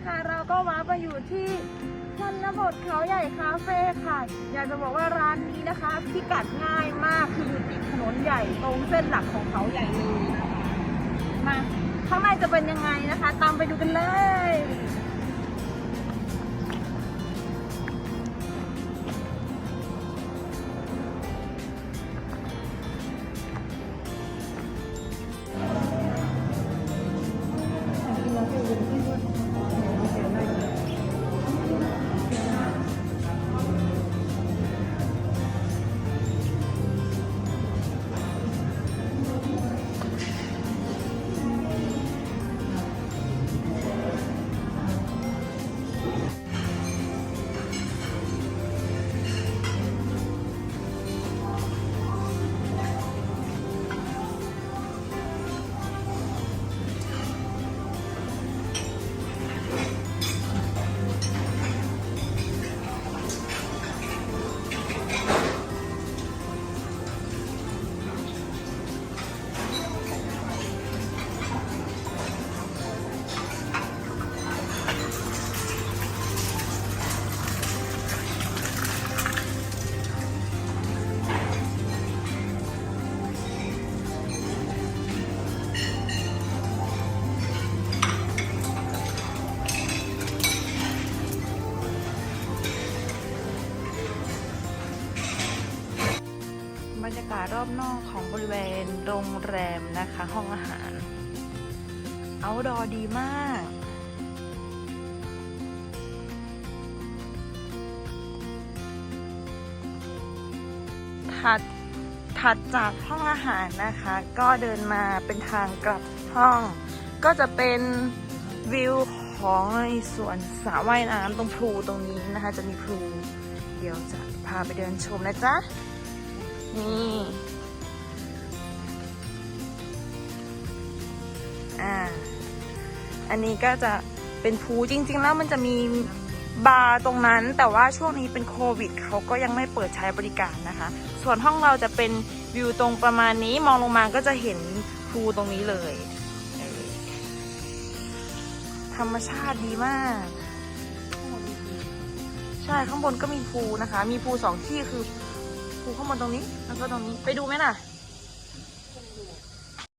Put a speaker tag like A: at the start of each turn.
A: นะคะ เราก็ว้าไปอยู่ที่ชนบทเขาใหญ่คาเฟ่ค่ะ อยากจะบอกว่าร้านนี้นะคะพิกัดง่ายมากคืออยู่ติดถนนใหญ่ตรงเส้นหลักของเขาใหญ่เลยนะคะมาข้างในจะเป็นยังไงนะคะ ตามไปดูกันเลย บรรยากาศรอบนอกของบริเวณโรงแรมนะคะ ห้องอาหาร เอาดอดีมาก ถัดถัดจากห้องอาหารนะคะ ก็เดินมาเป็นทางกลับห้อง ก็จะเป็นวิวของในสวนสระว่ายน้ำตรงพลูตรงนี้นะคะ จะมีพลูเดี๋ยวจะพาไปเดินชมนะจ๊ะ นี่อ่า อันนี้ก็จะเป็นพูจริง ๆ แล้วมันจะมีบาร์ตรงนั้น แต่ว่าช่วงนี้เป็นโควิดเขาก็ยังไม่เปิดใช้บริการนะคะ ส่วนห้องเราจะเป็นวิวตรงประมาณนี้มองลงมาก็จะเห็นพูตรงนี้เลย ธรรมชาติดีมาก ใช่ข้างบนก็มีพูนะคะ มีพูสองที่คือ ภูข้ามาตรงนี้ แล้วก็ตรงนี้ ไปดูไหมล่ะ